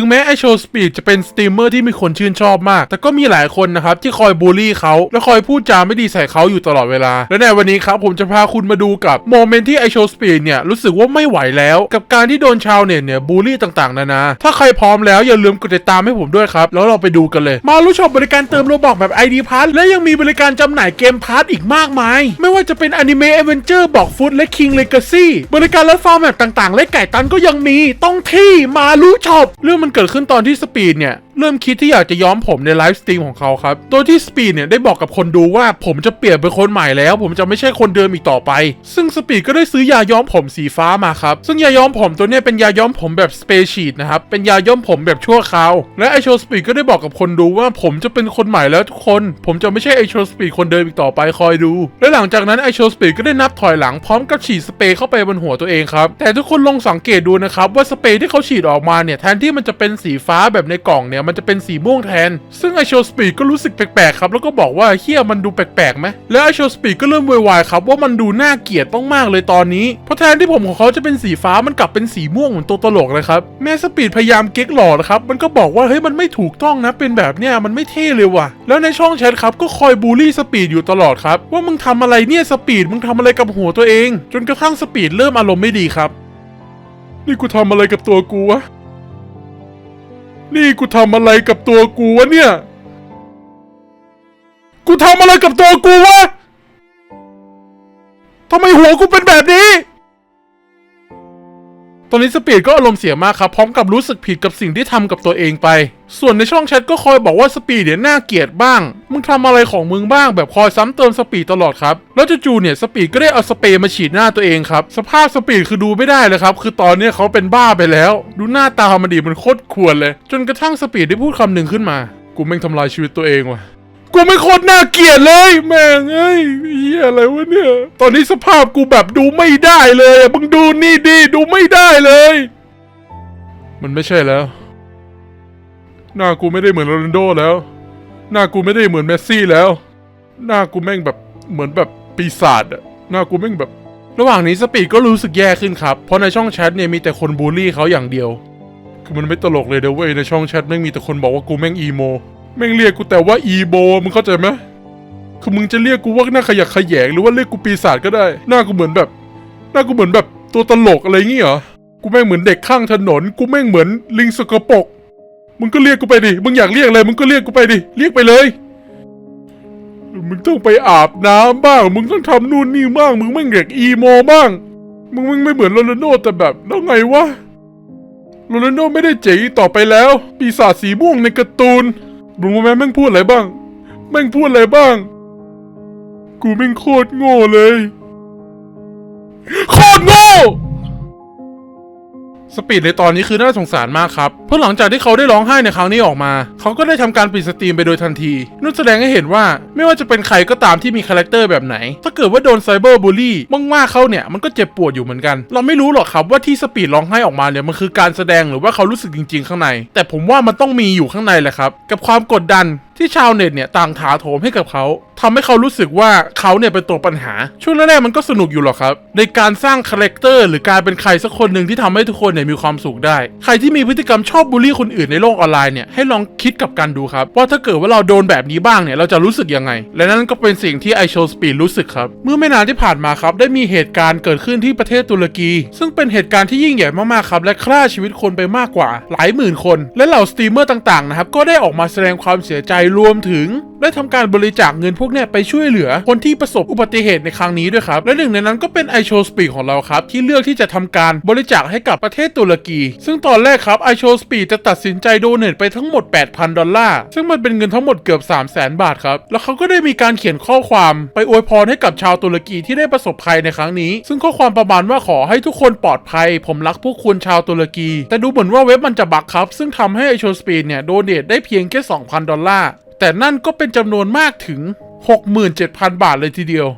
ถึงแม้ไอโชว์สปีดจะเป็นสตรีมเมอร์ที่มีคนชื่นชอบมาก แต่ก็มีหลายคนนะครับที่คอยบูลลี่เขาและคอยพูดจาไม่ดีใส่เขาอยู่ตลอดเวลา และในวันนี้ครับผมจะพาคุณมาดูกับโมเมนต์ที่ไอโชว์สปีดเนี่ยรู้สึกว่าไม่ไหวแล้ว กับการที่โดนชาวเน็ตเนี่ยบูลลี่ต่างๆนานา ถ้าใครพร้อมแล้วอย่าลืมกดติดตามให้ผมด้วยครับ แล้วเราไปดูกันเลย มารู้ชมบริการเติมโลบอกแบบ ID p a s s และยังมีบริการจำหน่ายเกมพาร์ทอีกมากมาย ไม่ว่าจะเป็นอนิเมะเอเวนเจอร์บอกฟุตและ King Legacy บริการรถฟาร์มแบบต่างๆ และไก่ตันก็ยังมีต้องที่มารู้ชอบเรื่องมันเกิดขึ้นตอนที่สปีดเนี่ย เริ่มคิดที่อยากจะย้อมผมในไลฟ์สตรีมของเขาครับ โดยที่สปีดเนี่ยได้บอกกับคนดูว่าผมจะเปลี่ยนเป็นคนใหม่แล้ว ผมจะไม่ใช่คนเดิมอีกต่อไป ซึ่งสปีดก็ได้ซื้อยาย้อมผมสีฟ้ามาครับ ซึ่งยาย้อมผมตัวนี้เป็นยาย้อมผมแบบสเปชีดนะครับ เป็นยาย้อมผมแบบชั่วคราว และไอโชสปีดก็ได้บอกกับคนดูว่าผมจะเป็นคนใหม่แล้วทุกคน ผมจะไม่ใช่ไอโชสปีดคนเดิมอีกต่อไปคอยดู และหลังจากนั้นไอโชสปีดก็ได้นับถอยหลังพร้อมกับฉีดสเปรย์เข้าไปบนหัวตัวเองครับ แต่ทุกคนลองสังเกตดูนะครับว่าสเปรย์ที่เขาฉีดออกมาเนี่ยแทนที่มันจะเป็นสีฟ้าแบบในกล่องเนี่ยมันจะเป็นสีม่วงแทน ซึ่งไอโชสปีดก็รู้สึกแปลกๆครับ แล้วก็บอกว่าเฮียมันดูแปลกๆไหมแล้วไอโชสปีดก็เริ่มวยวายครับว่ามันดูน่าเกลียดมากๆเลยตอนนี้ เพราะแทนที่ผมของเขาจะเป็นสีฟ้ามันกลับเป็นสีม่วงเหมือนตัวตลกเลยครับ แม่สปีดพยายามเก๊กหล่อนะครับ มันก็บอกว่าเฮ้ยมันไม่ถูกต้องนะ เป็นแบบเนี้ยมันไม่เท่เลยว่ะ แล้วในช่องแชทครับก็คอยบูลลี่สปีดอยู่ตลอดครับ ว่ามึงทำอะไรเนี่ยสปีดมึงทำอะไรกับหัวตัวเอง จนกระทั่งสปีดเริ่มอารมณ์ไม่ดีครับ นี่กูทำอะไรกับตัวกูวะ นี่กูทำอะไรกับตัวกูวะเนี่ย กูทำอะไรกับตัวกูวะทำไมหัวกูเป็นแบบนี้ ตอนนี้สปีดก็อารมณ์เสียมากครับ พร้อมกับรู้สึกผิดกับสิ่งที่ทำกับตัวเองไป ส่วนในช่องแชทก็คอยบอกว่าสปีดเนี่ยน่าเกลียดบ้าง มึงทำอะไรของมึงบ้างแบบคอยซ้ำเติมสปีดตลอดครับ แล้วจู่ๆเนี่ยสปีดก็ได้เอาสเปรย์มาฉีดหน้าตัวเองครับ สภาพสปีดคือดูไม่ได้เลยครับ คือตอนนี้เขาเป็นบ้าไปแล้ว ดูหน้าตามันดีมันโคตรควรเลย จนกระทั่งสปีดได้พูดคำหนึ่งขึ้นมา กูแม่งทำลายชีวิตตัวเองว่ะ กูไม่โคตรน่าเกลียดเลยแม่งเอ้ยเฮียอะไรวะเนี่ย ตอนนี้สภาพกูแบบดูไม่ได้เลยอะมึงดูนี่ดิดูไม่ได้เลย มันไม่ใช่แล้ว หน้ากูไม่ได้เหมือนโรนัลโดแล้ว หน้ากูไม่ได้เหมือนเมสซี่แล้ว หน้ากูแม่งแบบเหมือนแบบปีศาจอะหน้ากูแม่งแบบ ระหว่างนี้สปีดก็รู้สึกแย่ขึ้นครับ เพราะในช่องแชทเนี่ยมีแต่คนบูลลี่เขาอย่างเดียว คือมันไม่ตลกเลยเด้อเว้ยในช่องแชทแม่งมีแต่คนบอกว่ากูแม่งอีโม แม่งเรียกกูแต่ว่าอีโบมึงเข้าใจไหมคือมึงจะเรียกกูว่าหน้าขยักขยงหรือว่าเรียกกูปีศาจก็ได้ หน้ากูเหมือนแบบ หน้ากูเหมือนแบบตัวตลกอะไรงี้เหรอ กูแม่งเหมือนเด็กข้างถนน กูแม่งเหมือนลิงสกปรก มึงก็เรียกกูไปดิ มึงอยากเรียกอะไรมึงก็เรียกกูไปดิ เรียกไปเลย มึงต้องไปอาบน้ำบ้าง มึงต้องทำนู่นนี่บ้าง มึงแม่งเด็กอีโมบ้าง มึงแม่งไม่เหมือนโรนัลโดแต่แบบแล้วไงวะ โรนัลโดไม่ได้เจ๋งต่อไปแล้ว ปีศาจสีม่วงในการ์ตูน รู้ไหมแม่งพูดอะไรบ้าง แม่งพูดอะไรบ้าง กูแม่งโคตรโง่เลย โคตรโง สปีดในตอนนี้คือน่าสงสารมากครับ เพราะหลังจากที่เขาได้ร้องไห้ในครั้งนี้ออกมา เขาก็ได้ทำการปิดสตรีมไปโดยทันทีนั่นแสดงให้เห็นว่าไม่ว่าจะเป็นใครก็ตามที่มีคาแรคเตอร์แบบไหน ถ้าเกิดว่าโดนไซเบอร์บูลลี่มากๆเขาเนี่ยมันก็เจ็บปวดอยู่เหมือนกัน เราไม่รู้หรอกครับว่าที่สปีดร้องไห้ออกมาเนี่ยมันคือการแสดงหรือว่าเขารู้สึกจริง ๆ ข้างใน แต่ผมว่ามันต้องมีอยู่ข้างในแหละครับกับความกดดัน ที่ชาวเน็ตเนี่ยต่างถาโถมให้กับเขาทำให้เขารู้สึกว่าเขาเนี่ยเป็นตัวปัญหา ช่วงแรกๆมันก็สนุกอยู่หรอกครับ ในการสร้างคาแรคเตอร์หรือการเป็นใครสักคนหนึ่งที่ทำให้ทุกคนเนี่ยมีความสุขได้ ใครที่มีพฤติกรรมชอบบูลลี่คนอื่นในโลกออนไลน์เนี่ยให้ลองคิดกับการดูครับ ว่าถ้าเกิดว่าเราโดนแบบนี้บ้างเนี่ยเราจะรู้สึกยังไง และนั่นก็เป็นสิ่งที่ไอโชสปีดรู้สึกครับ เมื่อไม่นานที่ผ่านมาครับได้มีเหตุการณ์เกิดขึ้นที่ประเทศตุรกี ซึ่งเป็นเหตุการณ์ที่ยิ่งใหญ่มากๆครับและฆ่าชีวิตคนไปมากกว่า หลายหมื่นคน และเหล่าสตรีมเมอร์ต่างๆนะครับก็ได้ออกมาแสดงความเสียใจรวมถึง ได้ทำการบริจาคเงินพวกเนี้ยไปช่วยเหลือคนที่ประสบอุบัติเหตุในครั้งนี้ด้วยครับ และหนึ่งในนั้นก็เป็นไอโชสปีดของเราครับ ที่เลือกที่จะทำการบริจาคให้กับประเทศตุรกี ซึ่งตอนแรกครับไอโชสปีดจะตัดสินใจโดเนทไปทั้งหมด 8,000 ดอลลาร์ ซึ่งมันเป็นเงินทั้งหมดเกือบ 3 0 0 0 0 0บาทครับ แล้วเขาก็ได้มีการเขียนข้อความไปอวยพรให้กับชาวตุรกีที่ได้ประสบภัยในครั้งนี้ ซึ่งข้อความประมาณว่าขอให้ทุกคนปลอดภัย ผมรักพวกคุณชาวตุรกี แต่ดูเหมือนว่าเว็บมันจะบักครับ ซึ่งทำให้ไอโชสปีเนี่ยโดเนทได้เพียงแค่2,000 ดอลลาร์ แต่นั่นก็เป็นจำนวนมากถึง 67,000 บาทเลยทีเดียว